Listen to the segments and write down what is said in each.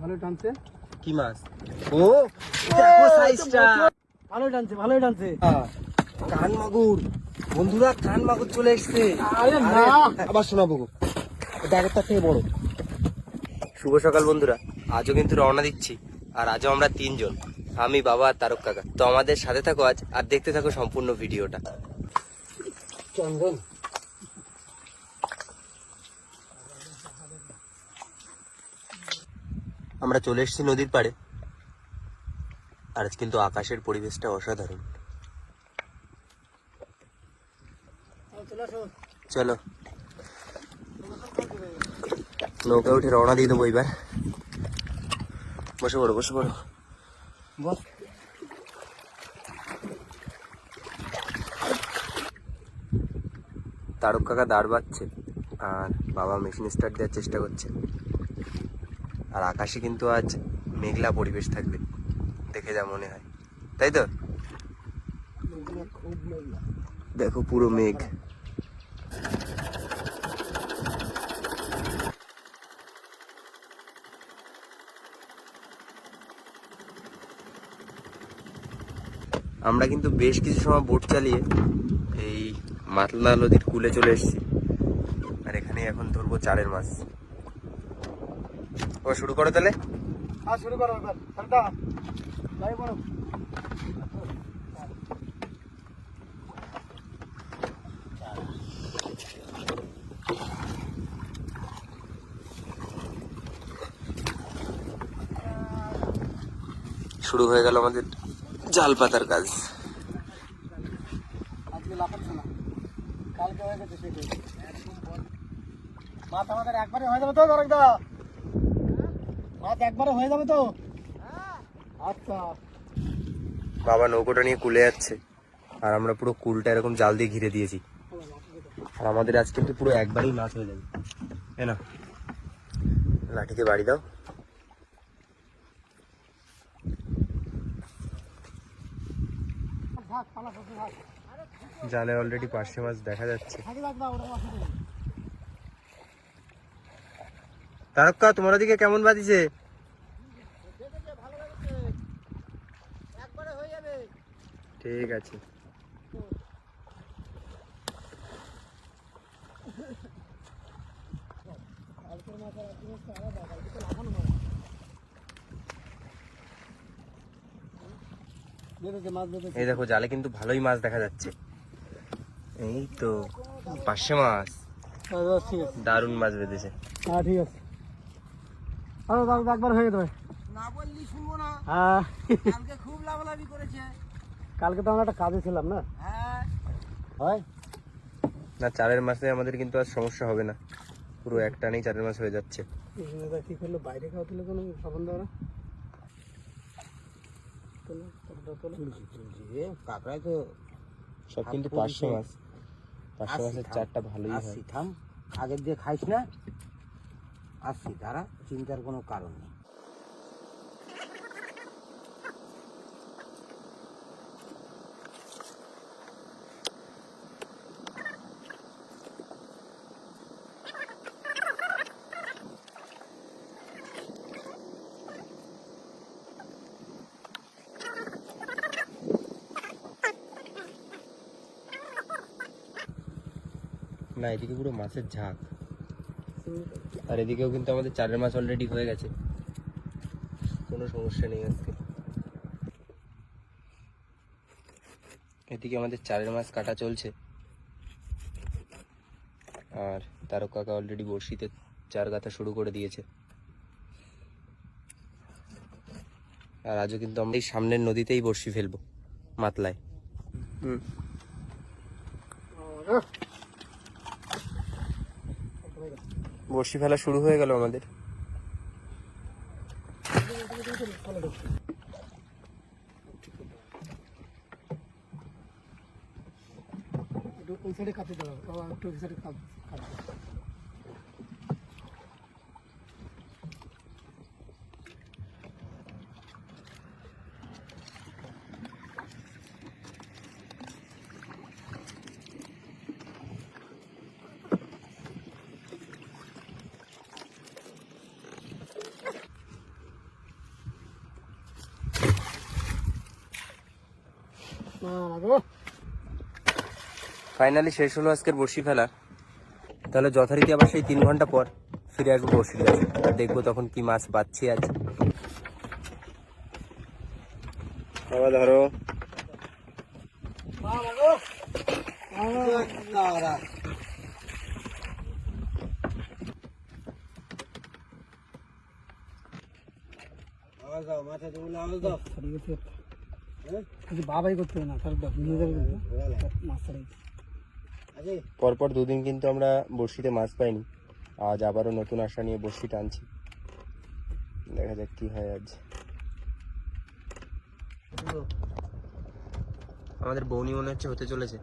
ভালো টানছে। কি মাছ? ও দেখো সাইজটা ভালো টানছে ভালোই টানছে কান মাগুর। বন্ধুরা কান মাগুর চলে এসছে। আরে না। আবার শোনাবো আগের তার থেকে বড়। শুভ সকাল বন্ধুরা। আজও কিন্তু রওনা দিচ্ছি আর আজও আমরা তিনজন আমি বাবা আর তারক কাকা। তো আমাদের সাথে থাকো আজ আর দেখতে থাকো সম্পূর্ণ ভিডিওটা। চন্দন। আমরা চলে এসেছি নদীর পাড়ে। আর আজ কিন্তু আকাশের পরিবেশটা অসাধারণ। চলো। নৌকা উঠে রওনা দিয়ে দেবো এবার। বসে পড়ো বসে পড়ো। তারক কাকা দাঁড় বাচ্ছে আর বাবা মেশিন স্টার্ট দেওয়ার চেষ্টা করছে। আর আকাশে কিন্তু আজ মেঘলা পরিবেশ থাকবে। দেখে যা মনে হয়। তাই তো? দেখো পুরো মেঘ। আমরা কিন্তু বেশ কিছু সময় বোট চালিয়ে এই মাতলা নদীর কূলে চলে এসেছি। আর এখানে এখন ধরবো চারের মাছ। ও শুরু করো তাহলে। আর শুরু করো এবার। ঠান্ডা যাই বলো। শুরু হয়ে গেল আমাদের জাল পাতার কাজ। হয়ে মাছ আমাদের একবারে হয়ে যাবে তো দরকদা মাছ একবারে হয়ে যাবে তো? আচ্ছা। বাবা নৌকোটা নিয়ে কুলে যাচ্ছে। আর আমরা পুরো কুলটা এরকম জাল দিয়ে ঘিরে দিয়েছি। আর আমাদের আজ কিন্তু পুরো একবারই মাছ হয়ে যাবে। এ না লাঠিতে বাড়ি দাও। জালে অলরেডি পার্শে মাছ দেখা যাচ্ছে থাকি থাক না ওটা মাছ দেবে তারকা তোমার দিকে কেমন বাজিছে? ঠিক আছে। এই দেখো জালে কিন্তু ভালোই মাছ দেখা যাচ্ছে। এই তো পার্শে মাছ। হ্যাঁ, দারুণ মাছ বেঁধেছে। হ্যাঁ ঠিক আছে। আরও দাদা একবার হয়ে যাবে না বললি শুনব না। হ্যাঁ। কালকে খুব লাভালাভি করেছে। কালকে তো আমরা একটা কাজে ছিলাম না? হ্যাঁ। হয়? না চারের মাছে আমাদের কিন্তু আর সমস্যা হবে না। পুরো একটানেই চারের মাছ হয়ে যাচ্ছে। দাদা কি করল বাইরে খাওয়া তুলে কোনো সাবান দেওয়া। কাকড়াই তো সব কিন্তু পাঁচশো মাছ পাঁচশো মাছের চারটা ভালোই হয়। থাম। আগের দিয়ে খাইস না। আসছি দাঁড়া চিন্তার কোনো কারণ নেই। না এদিকে পুরো মাছের ঝাঁক। আর এদিকেও কিন্তু আমাদের চারের মাছ অলরেডি হয়ে গেছে। কোনো সমস্যা নেই আজকে। এদিকে আমাদের চারের মাছ কাটা চলছে। আর তারক কাকা অলরেডি বড়শিতে চার গাথা শুরু করে দিয়েছে। আর আজও কিন্তু আমরা এই সামনের নদীতেই বড়শি ফেলব মাতলায়। হুম। বড়শি ফেলা শুরু হয়ে গেল আমাদের। ওই সাইডে কাটতে দাও একটু ওই সাইডে কাট ফাইনালি শেষ হলো আজকের বড়শি ফেলা। তাহলে যথারীতি আবার সেই তিন ঘণ্টা পর ফিরে আসব বড়শির কাছে। আর দেখব তখন কি মাছ পাচ্ছি আজ। বাবা ধরো। বাবাই করতে না তার মাছ পরপর দুদিন কিন্তু আমরা বড়শিতে মাছ পাইনি। আজ আবারও নতুন আশা নিয়ে বড়শি টানছি দেখা যাক কি হয় আজ। আমাদের বৌনি মনে হচ্ছে হতে চলেছে।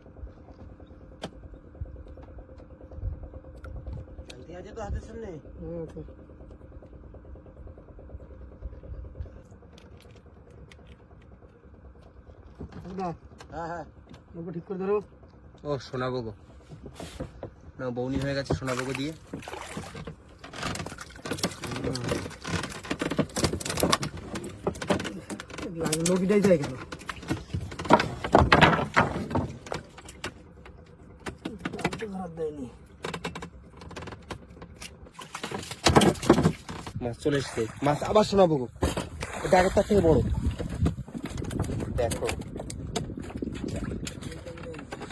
আছে তো হাতের সামনে। হ্যাঁ হ্যাঁ। ঠিক করে ধরো। ও শোনাবো গো না বৌনি হয়ে গেছে শোনাবো গো দিয়ে। লগিটাই যায় কেন? মাছ চলে এসছে। মাছ আবার শোনাবো গো এটা আগের তার থেকে বড়। দেখো।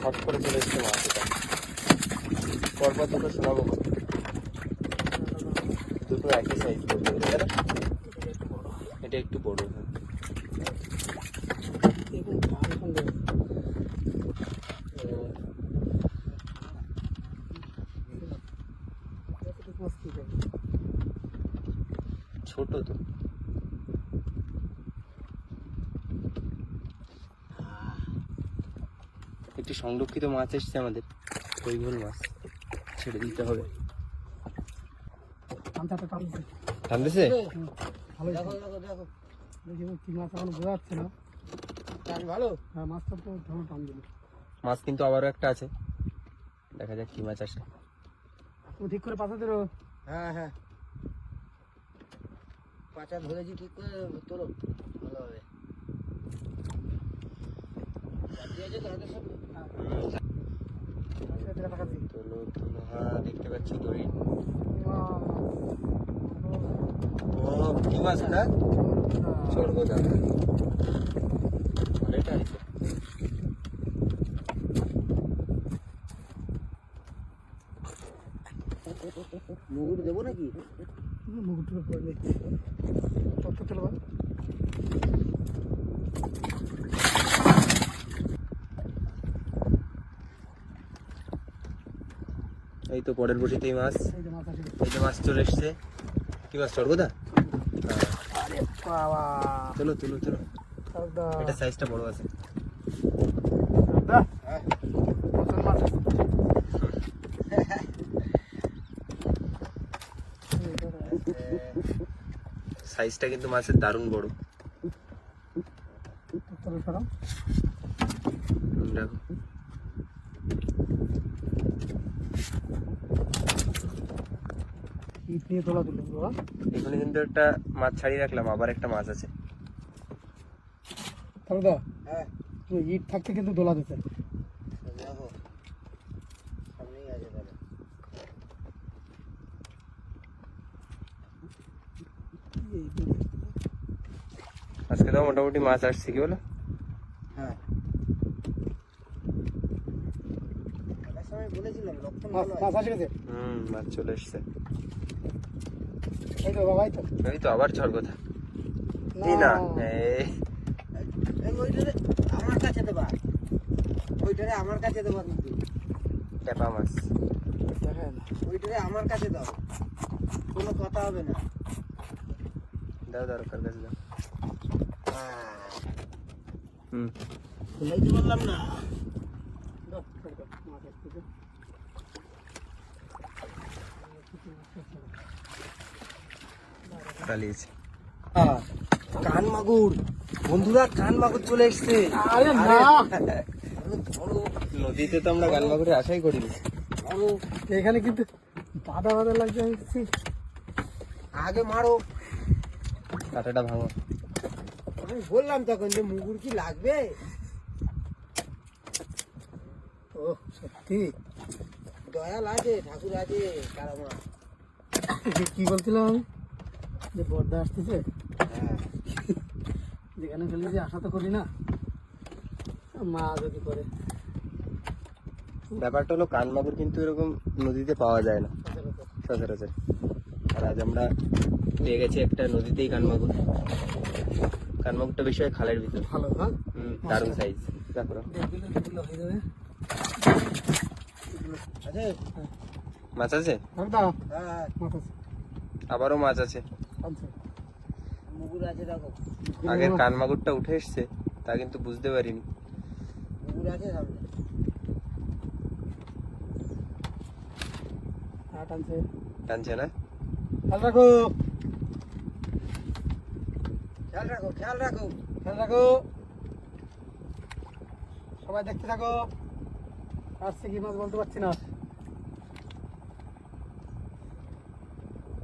শর্ট করে চলে এসছে মাছ পরপর দুটো শোনাবো দুটো একই সাইজ বলতে গেলে তাই না? এটা একটু বড় হ্যাঁ। ছোট তো একটি সংরক্ষিত মাছ এসছে আমাদের। কৈগোল মাছ ছেড়ে দিতে হবে। টানতেছে? দেখো দেখো দেখো কি মাছ এখন বোঝা যাচ্ছে না ভালো? হ্যাঁ মাছটা তো ধরো টান দিল। মাছ কিন্তু আবারও একটা আছে। দেখা যাক কি মাছ আসে। তুমি ঠিক করে পাশে ধরো। হ্যাঁ হ্যাঁ। পাচা ধরেছি ঠিক করে তোলো। ভালো হবে বাকি আছে তো হাতের সামনে? সেটা দেখাচ্ছি তোলো দেখতে পাচ্ছি দড়ি ও কি মাছ মুগুর দেবো নাকি? মুকুটগুলো পরে দেখছি কত চলো ভাই এই তো পরের বটিতেই মাছ। এই যে মাছ চলে এসছে। কি মাছ বাবা। চলো চলো চলো। এটা সাইজটা বড় আছে। সাইজটা কিন্তু মাছের দারুণ বড়। দেখো। নিয়ে তোলা তুলে বাবা। এখানে কিন্তু একটা মাছ ছাড়িয়ে রাখলাম আবার একটা মাছ আছে। হ্যাঁ। ইট থাকতে কিন্তু দোলা দিতে। আজকে তো মোটামুটি মাছ আসছে কি বলো? হ্যাঁ। মাছ চলে এসছে। এই তো বাবা তো। এই তো আবার ঝড় কথা এই না এই। ওইটারে আমার কাছে দেবা। ওইটারে আমার কাছে দেবা কিন্তু। ট্যাপা মাছ। ওইটারে আমার কাছে দাও। কোনো কথা হবে না। দাও দাও কার কাছে দাও। হুম। খুলাইতে পারলাম না। দাও, মাছ। চালিয়েছে কান মাগুর। বন্ধুরা কান মাগুর চলে এসছে। আরে না। নদীতে তো আমরা গান বাগুরে আশাই করিনি। এখানে কিন্তু বাধা বাধা লাগছে আগে মারো। কাঁটাটা ভাঙো। আমি বললাম তখন যে মুগুর কি লাগবে? ও সত্যি? দয়াল আছে ঠাকুর আছে তারা মা। কি বলছিলাম আমি? যে পর্দা আসতেছে। হ্যাঁ যেখানে ফেলি যে আশা তো করি না। মা যদি করে। ব্যাপারটা হলো কানমাগুর কিন্তু এরকম নদীতে পাওয়া যায় না। সচরাচর। আর আজ আমরা পেয়ে গেছি একটা নদীতেই কানমাগুর কানমাগুরটা বেশি হয় খালের ভিতর। ভালো হ্যাঁ? দারুণ সাইজ দু কিলো হয়ে যাবে। আছে? মাছ আছে। হ্যাঁ। আবারও মাছ আছে। মুগুর আছে দেখো। আগের কানমাগুরটা উঠে এসছে তা কিন্তু বুঝতে পারিনি। মুগুর আছে সামনে। হ্যাঁ, টানছে। টানছে না? খেয়াল রাখো। খেয়াল রাখো খেয়াল রাখো খেয়াল রাখো। সবাই দেখতে থাকো। আসছে কি মাছ বলতে পারছি না।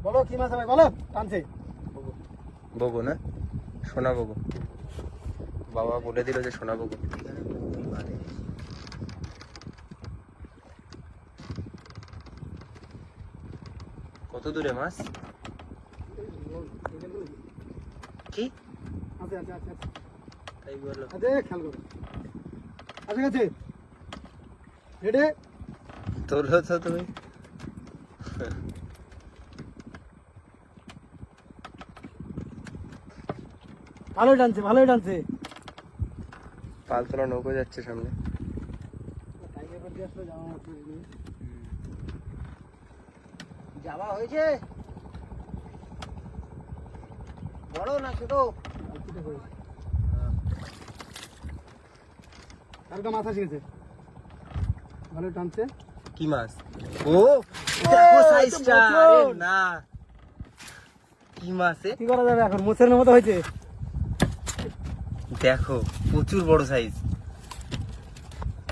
বলো কি মাছ হবে? বলো টানছে। বগো না? সোনা বগো। বাবা বলে দিল যে সোনা বগো। কত দূরে মাছ? কি? তাই বলল। খেয়াল করো। আছে। গেছে রেডি তোলো তো তুমি? ভালোই টানছে ভালোই টানছে। পালতোলা নৌকো যাচ্ছে সামনে। যাওয়া হয়েছে? বড় না ছোট। হালকা মাথা শিখেছে ভালোই টানছে। কি মাছ? ও দেখো সাইজটা না। কি মাছ এ? কি করা যাবে এখন? মোচের মতো হয়েছে। দেখো, প্রচুর বড় সাইজ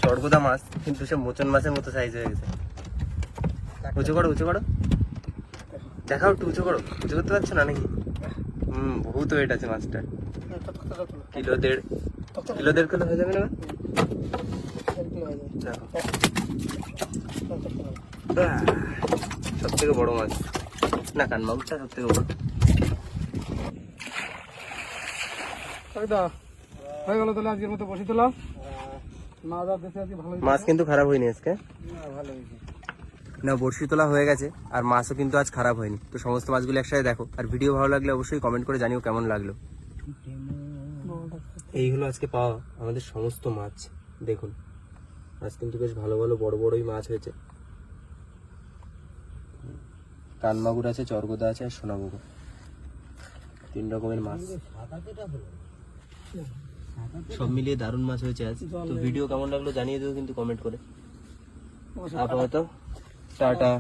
চড়গোদা মাছ, কিন্তু সে মোচন মাছের মতো সাইজ হয়ে গেছে। উঁচু করো উঁচু করো। দেখাও একটু উঁচু করো। উঁচু করতে পারছ না নাকি? হুম, বহুত ওয়েট আছে মাছটা কিলো দেড় কিলো দেড় কিলো হয়ে যাবে না? সব থেকে বড় মাছ। না কানমাগুরটা সব থেকে বড় হয়ে গেল তাহলে আজকের মতো বসে মাছ কিন্তু খারাপ হয়নি আজকে। না বড়শি তোলা হয়ে গেছে আর মাছও কিন্তু আজ খারাপ হয়নি। তো সমস্ত মাছগুলো একসাথে দেখো। আর ভিডিও ভালো লাগলে অবশ্যই কমেন্ট করে জানিও কেমন লাগল। এই হলো আজকে পাওয়া আমাদের সমস্ত মাছ। দেখুন আজ কিন্তু বেশ ভালো ভালো বড় বড়ই মাছ হয়েছে। কানমাগুর আছে চরগোদা আছে আর সোনামুগুর তিন রকমের মাছ। সব মিলিয়ে দারুণ মাছ হয়েছে আজ। তো ভিডিও কেমন লাগল জানিয়ে দেবো কিন্তু কমেন্ট করে। আপাতত টাটা।